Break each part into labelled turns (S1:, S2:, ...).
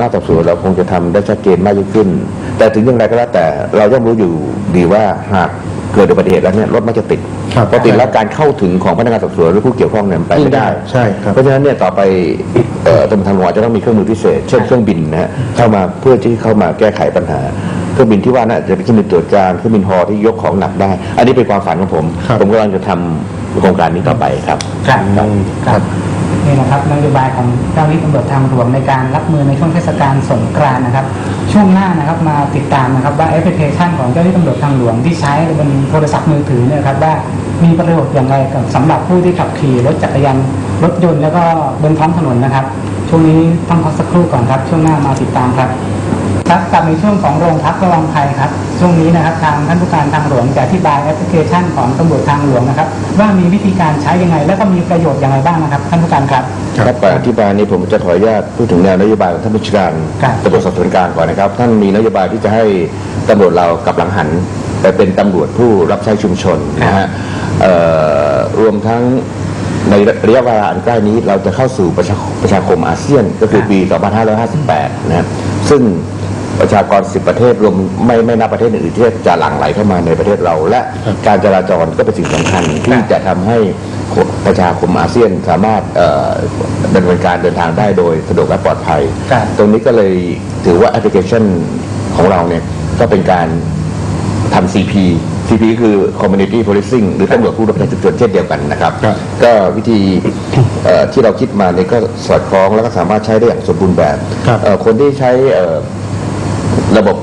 S1: หน้าสอบสวนเราคงจะทำได้ชัดเจนมากยิ่งขึ้น แต่ถึงอย่างไรก็แล้วแต่เราย่อมรู้อยู่ดีว่าหากเกิดอุบัติเหตุแล้วเนี่ยรถมันจะติด
S2: ครับ
S1: พอติดแล้วการเข้าถึงของพนักงานสอบสวนหรือผู้เกี่ยวข้องเนี่ยมันไปไม่ได้
S2: ใช่ครับ
S1: เพราะฉะนั้นเนี่ยต่อไปเอ่อตำรวจทางหลวงอาจจะต้องมีเครื่องมือพิเศษ เช่นเครื่องบินนะฮะเข้ามาเพื่อที่เข้ามาแก้ไขปัญหาเครื่องบินที่ว่าน่ะจะเป็นเครื่องบินตรวจการเครื่องบินฮอที่ยกของหนักได้ อันนี้เป็นความฝันของผม
S2: ครับ
S1: ผมกำลังจะทำโครงการนี้ต่อไปครับ
S3: ครับ
S2: อืม
S3: ครับ นี่นะครับนโยบายของเจ้าหน้าที่ตำรวจทางหลวงในการรับมือในช่วงเทศกาลสงกรานต์นะครับ ช่วงหน้านะครับมาติดตามนะครับว่าแอปพลิเคชันของเจ้าหน้าที่ตำรวจทางหลวงที่ใช้บนโทรศัพท์มือถือเนี่ยครับว่ามีประโยชน์อย่างไรกับสำหรับผู้ที่ขับขี่รถจักรยานรถยนต์แล้วก็บนท้องถนนนะครับ ช่วงนี้ต้องพักสักครู่ก่อนครับ ช่วงหน้ามาติดตามครับ ครับกลับในช่วงของโรงพักระวังภัยครับ ช่วงนี้นะครับทางท่านผู้การทางหลวงจะอธิบายแอปพลิเคชันของตำรวจทางหลวงนะครับ ว่ามีวิธีการใช้ยังไง และก็มีประโยชน์อย่างไรบ้างนะครับ ท่านผู้การครับ
S1: ครับก่อนอธิบายนี้ผมจะขออนุญาตพูดถึงแนวนโยบายของท่านผู้จัดการ
S3: ครับ
S1: ตำรวจสอบสวนกลางก่อนนะครับ ท่านมีนโยบายที่จะให้ตำรวจเรากลับหลังหันไปเป็นตำรวจผู้รับใช้ชุมชนนะฮะเอ่อรวมทั้งในระยะเวลาอันใกล้นี้เราจะเข้าสู่ประชาประชาคมอาเซียนก็คือปี 2558 นะฮะซึ่ง ประชากร 10 ประเทศรวมไม่ไม่นับประเทศอื่นๆที่จะหลั่งไหลเข้ามาในประเทศเรา และการจราจรก็เป็นสิ่งสำคัญที่จะทำให้ประชาคมอาเซียนสามารถเอ่อดำเนินการเดินทางได้โดยสะดวกและปลอดภัย
S3: ครับ
S1: ตรงนี้ก็เลยถือว่าแอปพลิเคชันของเราเนี่ยก็เป็นการทำ CP CP คือ Community Policing หรือตำรวจผู้รับใช้ชุมชนเช่นเดียวกันนะครับ
S2: ครับ
S1: ก็วิธีเอ่อที่เราคิดมาเนี่ยก็สอดคล้องแล้วก็สามารถใช้ได้อย่างสมบูรณ์แบบ
S2: ครับ
S1: เอ่อคนที่ใช้เอ่อ ระบบ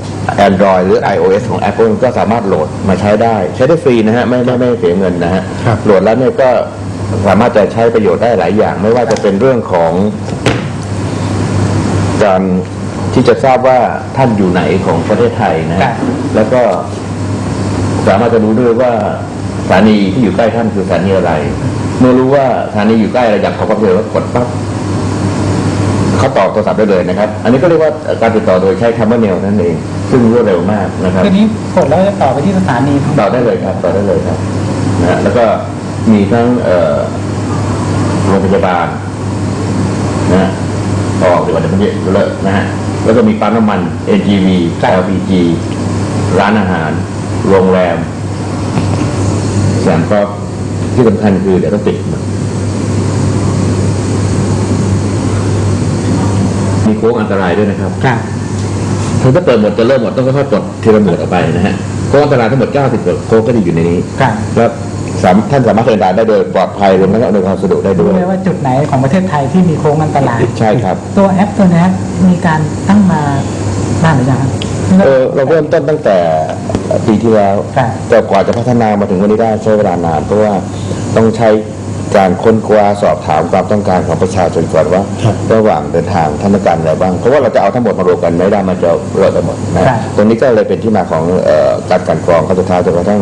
S1: Android หรือ iOS ของ Apple ก็สามารถโหลดมาใช้ได้ ใช้ได้ฟรีนะฮะไม่ไม่ไม่เสียเงินนะฮะ
S2: ครับ
S1: โหลดแล้วเนี่ยก็สามารถจะใช้ประโยชน์ได้หลายอย่าง ไม่ว่าจะเป็นเรื่องของการที่จะทราบว่าท่านอยู่ไหนของประเทศไทยนะ
S3: ครั
S1: ฮะ
S3: บ
S1: แล้วก็สามารถจะรู้ด้วยว่าสถานีที่อยู่ใกล้ท่านคือสถานีอะไร เมื่อรู้ว่าสถานีอยู่ใกล้อะไรอยากขอความช่วยเหลือก็กดปั๊บ เขาตอบโทรศัพท์ได้เลยนะครับ อันนี้ก็เรียกว่าการติดต่อโดยใช้คำว่าเมลนั่นเอง ซึ่งรวดเร็วมากนะครับ
S3: ทีนี้กดแล้วจะต่อไปที่สถานีทั้งหม
S1: ต่อ
S3: ด
S1: ได้เลยครับ ต่อได้เลยครับนะฮะแล้วก็มีทั้งเอ่อโรงพยาบาลนะฮะออกดีกว่าเดี๋ยวมันเลอะนะฮะแล้วก็มีปั๊มน้ำมัน NGV LPG ร้านอาหาร โรงแรมแสมก็ที่สำคัญคือเดี๋ยวต้องติดหมดมี โค้งอันตรายด้วยนะครับ
S3: ครับ
S1: คือถ้าเปิดหมดจะเริ่มหมดต้องค่อยๆปลดทีละหมวดออกไปนะฮะโค้งอันตรายทั้งหมด 90กว่าโค้งก็จะอยู่ในนี้
S3: ครับ
S1: แล้วสามท่านสามารถเดินทางได้โดยปลอดภัยรวมทั้งอำนวยความสะดวกได้
S3: ดู
S1: ด้วย
S3: เลยว่าจุดไหนของประเทศไทยที่มีโค้งอันตราย
S1: ใช่ครับ
S3: ตัวแอปตัวนี้มีการตั้งมาบ้างหรือยังครับ
S1: เออเราเริ่มต้นตั้งแต่ปีที่แล้ว
S3: ครับ
S1: แต่กว่าจะพัฒนามาถึงวันนี้ได้ใช้เวลานานเพราะว่าต้องใช้ การค้นคว้าสอบถามความต้องการของประชาชนก่อนว่า
S2: ครับ
S1: ระหว่างเดินทางท่านต้องการอะไรบ้าง เพราะว่าเราจะเอาทั้งหมดมารวมกันไม่ได้มันจะเลอะไปหมดนะครับตรงนี้ก็เลยเป็นที่มาของเอ่อการกลันกรองข้อสุดท้ายจนกระทั่ง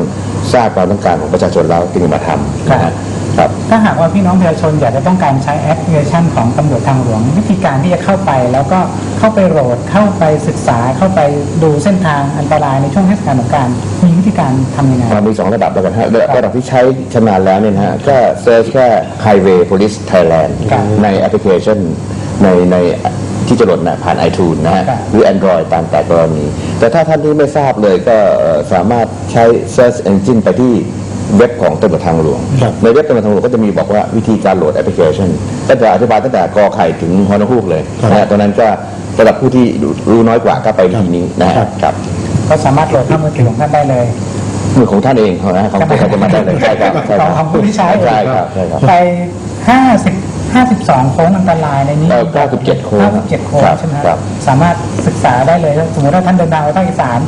S1: ทราบความต้องการของประชาชนแล้วจึงมาทำนะฮะครับ
S3: ถ้าหากว่าพี่น้องประชาชนอยากจะต้องการใช้แอปพลิเคชันของตำรวจทางหลวงวิธีการที่จะเข้าไปแล้วก็ เข้าไปโหลดเข้าไปศึกษาเข้าไปดูเส้นทางอันตรายในช่วงเทศกาลสงกรารมีวิธีการทำยังไง
S1: เรามีสองระดับแล้วกันฮะระดับระดับที่ใช้ชำนาญแล้วเนี่ยนะฮะก็เซิร์ชแค่ Highway Police Thailand
S3: ครับ
S1: ในแอปพลิเคชันในในที่จะโหลดนะผ่าน iTunes นะฮะ
S3: ครับ
S1: หรือ Android ตามแต่กรณี แต่ถ้าท่านที่ไม่ทราบเลยก็เอ่อสามารถใช้ Search Engine ไปที่เว็บของตำรวจทางหลวง
S2: ครับ
S1: ในเว็บตำรวจทางหลวงก็จะมีบอกว่าวิธีการโหลดแอปพลิเคชันก็จะอธิบายตั้งแต่กอไข่ถึงฮอนฮูกเลยนะฮะตรงนั้นก็ สำหรับผู้ที่รู้น้อยกว่าก็ไปวิธีนี้นะฮะครับ
S3: ก็สามารถโหลดเข้ามือถือของท่านได้เลย
S1: มือของท่านเองนะฮะของตัวท่านจะมาได้เลยใช่ครับใช่
S3: ข
S1: ค
S3: อง
S1: รับ
S3: ของผู้ที่ใช้
S1: ใช่ครับใช่ครับ
S3: ไปห้าสิบห้าสิบสองโค้งอันตรายในนี้
S1: เออ97โค้ง
S3: ห้าสิบเจ็ดโค้ง
S1: ครับ
S3: ใช่ไหม
S1: ครับ
S3: สามารถศึกษาได้เลยถ้าสมมติว่าท่านเดินทางไปภาคอีสาน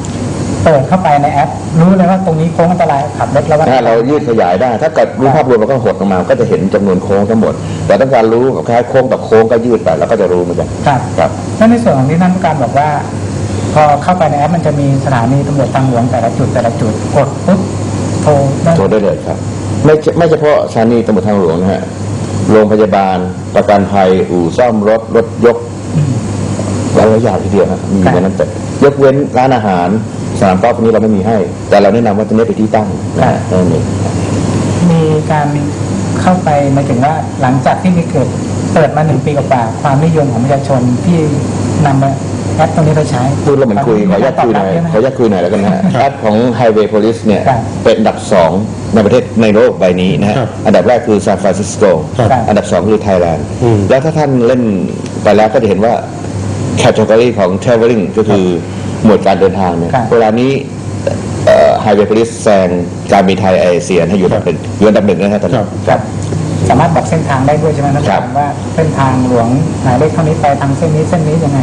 S3: เปิดเข้าไปในแอป รู้เลยว่าตรงนี้โค้งอันตรายขับรถระวัง
S1: ถ้าเรายืดขยายได้ ถ้าเกิดรู้ภาพรวมเราก็หดลงมา ก็จะเห็นจำนวนโค้งทั้งหมด แต่ต้องการรู้คล้ายโค้งกับโค้งก็ยืดไปแล้วก็จะรู้เหมือนกัน
S3: ครับ
S1: ครับ
S3: แล้วในส่วนของที่ท่านผู้การบอกว่า พอเข้าไปในแอปมันจะมีสถานีตำรวจทางหลวงแต่ละจุดแต่ละจุดกดปุ๊บโทรได้
S1: โทรได้เลยครับ ไม่ใช่ไม่เฉพาะสถานีตำรวจทางหลวงนะฮะโรงพยาบาล ประกันภัยอู่ซ่อมรถรถยกหลายๆอย่างทีเดียวนะมีอยู่ในนั้นแต่ยกเว้นร้านอาหาร สนามกอล์ฟพวกนี้เราไม่มีให้ แต่เราแนะนำว่าจะไม่ไปนที่ตั้งนะฮะนั่นเอง
S3: มีการเข้าไปหมายถึงว่าหลังจากที่มีเกิดเปิดมาหนึ่งปีกว่าๆความนิยมของประชาชนที่นำแอปตรงนี้ไปใช้
S1: พูดแล้วเหมือนคุยขออนุญาตคุยหน่อยขออนุญาตคุยหน่อยแล้วกันนะฮะแอปของ Highway Police เนี่ย
S3: ครับ
S1: เป็นอันดับสองในประเทศในโลกใบนี้นะฮะ
S2: ครับ
S1: อันดับแรกคือซานฟรานซิสโก
S2: ครับ
S1: อันดับสองคือไทยแลนด์
S2: อืม
S1: แล้วถ้าท่านเล่นไปแล้วก็จะเห็นว่าแคตตากรีของ traveling ก็คือ หมวดการเดินทางเนี่ย
S3: ครับ
S1: เวลานี้ไฮเวย์พลิสแซงการบินไทยเอเชียให้อยู่อันดับเป็นอยู่อันดับหนึ่งนะฮะตอนนี้
S2: ครับ
S1: ครับ
S3: สามารถบอกเส้นทางได้ด้วยใช่ไหมท่าน
S1: ครับ
S3: ว่าเส้นทางหลวงหมายเลขเท่านี้ไปทางเส้นนี้เส้นนี้ยังไง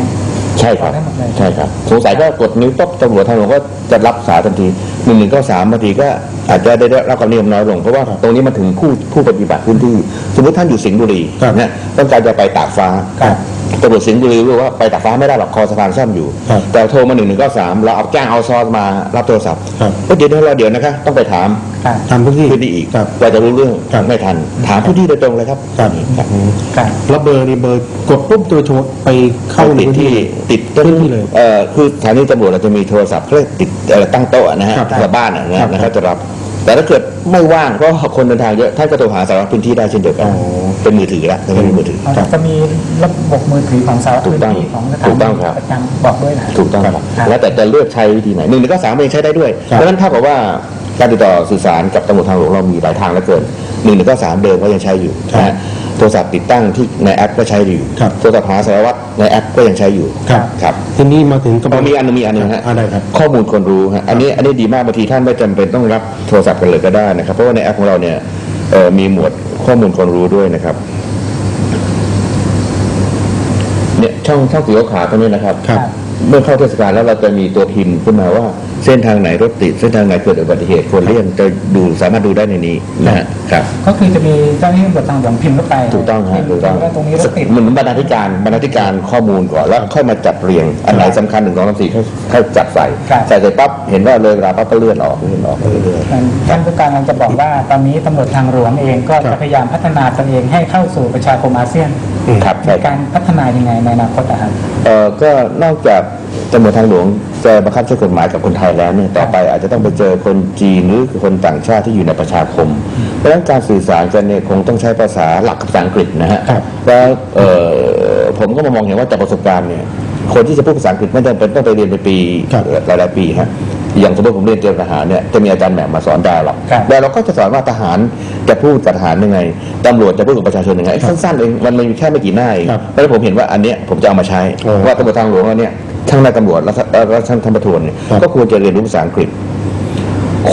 S1: ใช่ครับ
S3: ได้หมดเลย
S1: ใช่ครับสงสัยก็กดนิ้วปุ๊บตำรวจทางหลวงก็จะรับสายทันที หนึ่งหนึ่งก็สามบางทีก็อาจจะได้รับความนิยมน้อยลง เพราะว่าตรงนี้มันถึงผู้ผู้ปฏิบัติพื้นที่ สมมติท่านอยู่สิงห์บุรี
S2: ครับ
S1: นะต้องการจะไปตากฟ้า
S3: ครับ
S1: ตำรวจสิงห์บุรีรู้ว่าไปตากฟ้าไม่ได้หรอกคอสะพานซ่อมอยู่
S2: ครับ
S1: แต่โทรมาหนึ่งหนึ่งก็สามเราเอาแจ้งเอาซอสมารับโทรศัพท์
S2: ครับ
S1: ก็เดี๋ยวเราเดี๋ยวนะคะ ต้องไปถาม
S3: ครับ
S2: ทำพื้นที่
S1: พื้นที่อีก
S2: ครับ
S1: กว่าจะรู้เรื่อง
S2: ครับ
S1: ไม่ทัน ถามพื้นที่โดยตรงเลยครับ
S2: ครับ
S1: ครับ
S2: อืม
S3: ครับ
S2: แล้วเบอร์นี่เบอร์กดปุ๊บตัวโชว์ไปเข้าใน
S1: ติด
S2: พื้น
S1: ที่
S2: ที่
S1: ติด
S2: พื้นที่เลย
S1: เอ่อคือสถานีตำรวจเราจะมีโทรศัพท์เรียกติดเอ่อตั้งโต๊ะนะฮะ
S2: ครับ
S1: กับบ้านอะนะ
S2: ครั
S1: ฮะ
S2: บ
S1: นะครับจะรับ แต่ถ้าเกิดไม่ว่างก็คนเดินทางเยอะท่านก็โทรหาสารวัตรพื้นที่ได้เช่นเดียวกัน
S2: อ๋อ
S1: เป็นมือถือละเป็นมือถือ
S3: เราจะมีระบบมือถือของสารวัตร
S1: ถู
S3: พื้
S1: ก
S3: น
S1: ต้อง
S3: ที่ของสถา
S1: ถู
S3: นี
S1: กต้องครับ
S3: ประจำบอกด้วยนะ
S1: ถูกต้องครับ
S3: ครับ
S1: แล้วแต่จะเลือกใช้วิธีไหนหนึ่งหนึ่งก็สามเองใช้ได้ด้วย
S2: ครับ
S1: เพราะฉะนั้นเท่ากับว่าการติดต่อสื่อสารกับตำรวจทางหลวงเรามีหลายทางเหลือเกินหนึ่งหนึ่งก็สามเดิมก็ยังใช้อยู่นะฮะโทรศัพท์ติดตั้งที่ในแอปก็ใช้อยู่
S2: ครับ
S1: โทรศัพท์หาสารวัตรในแอปก็ยังใช้อยู่
S2: ครับ
S1: ครับ
S2: ทีนี้มาถึงกระบว
S1: เอา
S2: น
S1: มีอันหนึงมีอันหนึงฮะ
S2: อะไรครับ
S1: ข้อมูลคนรู้ฮะอันนี้อันนี้ดีมากบางทีท่านไม่จำเป็นต้องรับโทรศัพท์กันเลยก็ได้นะครับ เพราะว่าในแอปของเราเนี่ยเอ่อมีหมวดข้อมูลคนรู้ด้วยนะครับเนี่ยช่องช่องสีขาวๆตรงนี้นะครับ
S2: ครับ
S1: เมื่อเข้าเทศกาลแล้วเราจะมีตัวพิมพ์ขึ้นมาว่า เส้นทางไหนรถติดเส้นทางไหนเกิดอุบัติเหตุควรเลี่ยงจะดูสามารถดูได้ในนี้นะฮะครับ
S3: ก็คือจะมีเจ้าหน้าที่ตำรวจทางหลวงพิมพ์เข้าไป
S1: ถูกต้องฮะ
S3: พิมพ์
S1: ถูกต้อง
S3: ว่าตรงนี้รถติด
S1: เหมือนบรรณาธิการบรรณาธิการข้อมูลก่อนแล้วค่อยมาจัดเรียงอันไหนสำคัญหนึ่งสองสามสี่ค่อยค่อยจัดใส่
S3: ครับ
S1: ใส่เสร็จปั๊บเห็นว่าเลยเวลาปั๊บก็เลื่อนออกเลื่อนออกไปเรื่อย
S3: ท่านผู้การกำลังจะบอกว่าตอนนี้ตำรวจทางหลวงเองก็
S2: ครั
S3: จะ
S2: บ
S3: พยายามพัฒนาตัวเองให้เข้าสู่ประชาคมอาเซียน
S1: ๆครับ
S3: ใน
S1: ใช่ค
S3: การรพัฒนายังไงในอนาคตอะครับ
S1: เอ่อก็นอกจาก ตำรวจทางหลวงจะบังคับใช้กฎหมายกับคนไทยแล้วเนี่ยต่อไปอาจจะต้องไปเจอคนจีนหรือคนต่างชาติที่อยู่ในประชาคม เพราะฉะนั้นการสื่อสารกันเนี่ยคงต้องใช้ภาษาหลักภาษาอังกฤษนะฮะ
S2: ครับ
S1: แล้วเอ่อผมก็มามองเห็นว่าจากประสบการณ์เนี่ยคนที่จะพูดภาษาอังกฤษไม่จำเป็นต้องไปเรียนเป็นปี
S2: ครับ
S1: หลายๆปีฮะอย่างสมมติผมเรียนเตรียมทหารเนี่ยจะมีอาจารย์แหม่มมาสอนดาวหรอก
S3: ครับ
S1: แต่เราก็จะสอนว่าทหารจะพูดกับทหารยังไงตำรวจจะพูดกับประชาชนยังไง
S2: ครับ
S1: สั้นๆเองมันมีแค่ไม่กี่หน้าเอง
S2: ครับ
S1: เพราะฉะนั้นผมเห็นว่าอันเนี้ยผมจะเอามาใช้
S2: โอ้
S1: ว่าตำรวจทางหลวงเราเนี่ย ทั้งนายตำรวจและและทั้งทำประทวนเนี่ย
S2: ครับ
S1: ก็ควรจะเรียนรู้ภาษาอังกฤษ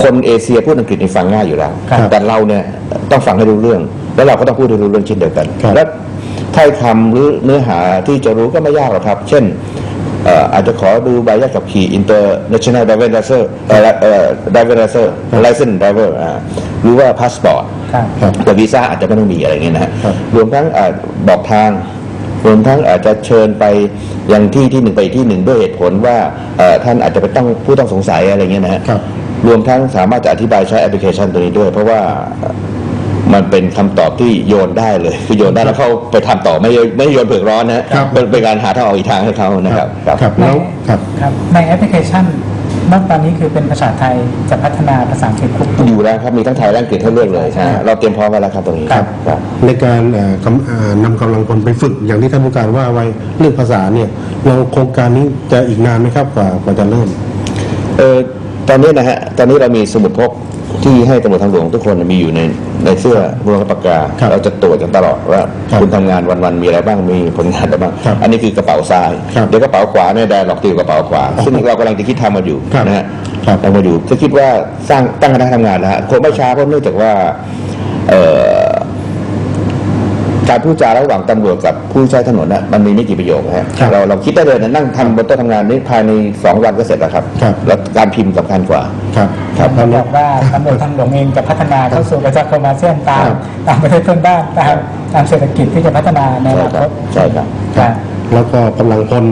S1: คนเอเชียพูดอังกฤษนี่ฟังง่ายอยู่แล้ว
S2: ครับ
S1: แต่เราเนี่ยต้องฟังให้รู้เรื่อง แล้วเราก็ต้องพูดให้รู้เรื่องเช่นเดียวกัน
S2: ครับ
S1: และถ้อยคำหรือเนื้อหาที่จะรู้ก็ไม่ยากหรอกครับ เช่นเอ่ออาจจะขอดูใบขับขี่ international driver license เอ่อเอ่อ driver license license driver อ่าหรือว่า passport
S3: ครับ
S2: ครับ
S1: แต่วีซ่าอาจจะไม่ต้องมีอะไรอย่างเงี้ยนะฮะ
S2: ครับ
S1: รวมทั้งอาจบอกทาง รวมทั้งอาจจะเชิญไปยังที่ที่หนึ่งไปที่หนึ่งด้วยเหตุผลว่าเอ่อท่านอาจจะไปต้องผู้ต้องสงสัยอะไรเงี้ยนะฮะ
S2: ครับ
S1: รวมทั้งสามารถจะอธิบายใช้แอปพลิเคชันตัวนี้ด้วย เพราะว่ามันเป็นคำตอบที่โยนได้เลยคือโยนได้แล้วเขาไปทำต่อไม่ไม่โยนเผือกร้อนนะฮะ
S2: ครับ
S1: เป็นเป็นการหาทางออกอีกทางให้เขานะครับ
S2: ครับแล้วครับ
S3: ครับในแอปพลิเคชัน เมื่อตอนนี้คือเป็นภาษาไทยจะพัฒนาภาษาอังกฤษควบคู่
S1: อยู่แล้วครับมีทั้งไทยและอังกฤษให้เลือกเลยนะฮะเราเตรียมพร้อมไว้แล้วครับตรงนี้
S3: ครับ
S1: ครับ
S2: ในการเอ่อกำอ่านำกำลังพลไปฝึกอย่างที่ท่านผู้การว่าไว้เรื่องภาษาเนี่ยเราโครงการนี้จะอีกนานไหมครับกว่ากว่าจะเริ่ม
S1: เออตอนนี้นะฮะตอนนี้เรามีสมุดพก ที่ให้ตำรวจทางหลวงทุกคนมีอยู่ในในเสื้อรวมกับปากกา
S2: ครับ
S1: เราจะตรวจกันตลอดว่า
S2: ครับ
S1: คุณทำงานวันๆมีอะไรบ้างมีผลงานอะไรบ้าง
S2: ครับ
S1: อันนี้คือกระเป๋าซ้าย
S2: ครับ
S1: เดี๋ยวกระเป๋าขวาเนี่ยได้หลอกติวกระเป๋าขวา ซึ่งเรากำลังจะคิดทำมาอยู่
S2: ครับ
S1: นะฮะ
S2: ครับ
S1: ทำมาอยู่ก็คิดว่าสร้างตั้งคณะทำงานแล้วฮะคงไม่ช้าเพราะเนื่องจากว่า เอ่อ การพูดจาระหว่างตำรวจกับผู้ใช้ถนนน่ะมันมีไม่กี่ประโยคนะฮะ
S2: ครับ
S1: เราเราคิดได้เลยนะนั่งทำบนโต๊ะทำงานนี้ภายในสองวันก็เสร็จแล้วครับ
S2: ครับ
S1: แล้วการพิมพ์สำคัญกว่า
S2: ครับ
S1: ครับ
S2: ตอน
S3: บ
S2: นี้
S3: อกว่าตำรวจทางหลวงเองจะพัฒนาเข้าสู่ประชาคมอาเซียนตาม
S2: ครับ
S3: ตามประเทศเพื่อนบ้านตามตามเศรษฐกิจที่จะพัฒนาในอ
S1: ใช่
S3: นา
S1: ค
S3: ครับต
S1: ใช่ครับ
S3: ครับ
S2: แล้วก็กำลังพล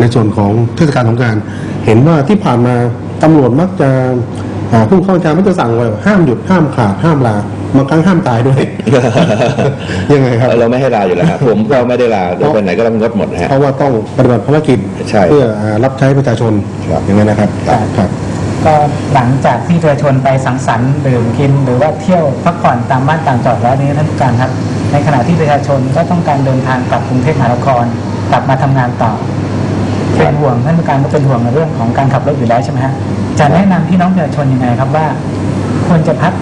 S2: ในส่วนของเทศกาลสงกราร เห็นว่าที่ผ่านมาตำรวจมักจะอ่าผู้เข้าบัญชามักจะสั่งไว้ว่าห้ามหยุดห้ามขาดห้ามลา บางครั้งห้ามตายด้วย ยังไงครับ
S1: เราไม่ให้ลาอยู่แล้วครับผมก็ไม่ได้ลาเดี๋ยวไปไหนก็ต้องงดหมดนะฮะ
S2: เพราะว่าต้องปฏิบัติภารกิจ
S1: ใช่
S2: เพื่ออ่ารับใช้ประชาชน
S1: ครับ
S2: อย่างนั้นนะครับ
S3: ครับ
S2: ครับ
S3: ก็หลังจากที่ประชาชนไปสังสรรค์ดื่มกิน หรือว่าเที่ยวพักผ่อนตามบ้านต่างจังหวัดแล้วนี้ท่านผู้การครับ ในขณะที่ประชาชนก็ต้องการเดินทางกลับกรุงเทพมหานครกลับมาทำงานต่อเป็นห่วงท่านผู้การก็เป็นห่วงในเรื่องของการขับรถอยู่แล้วใช่ไหมฮะจะแนะนำพี่น้องประชาชนยังไงครับว่าควรจะพัก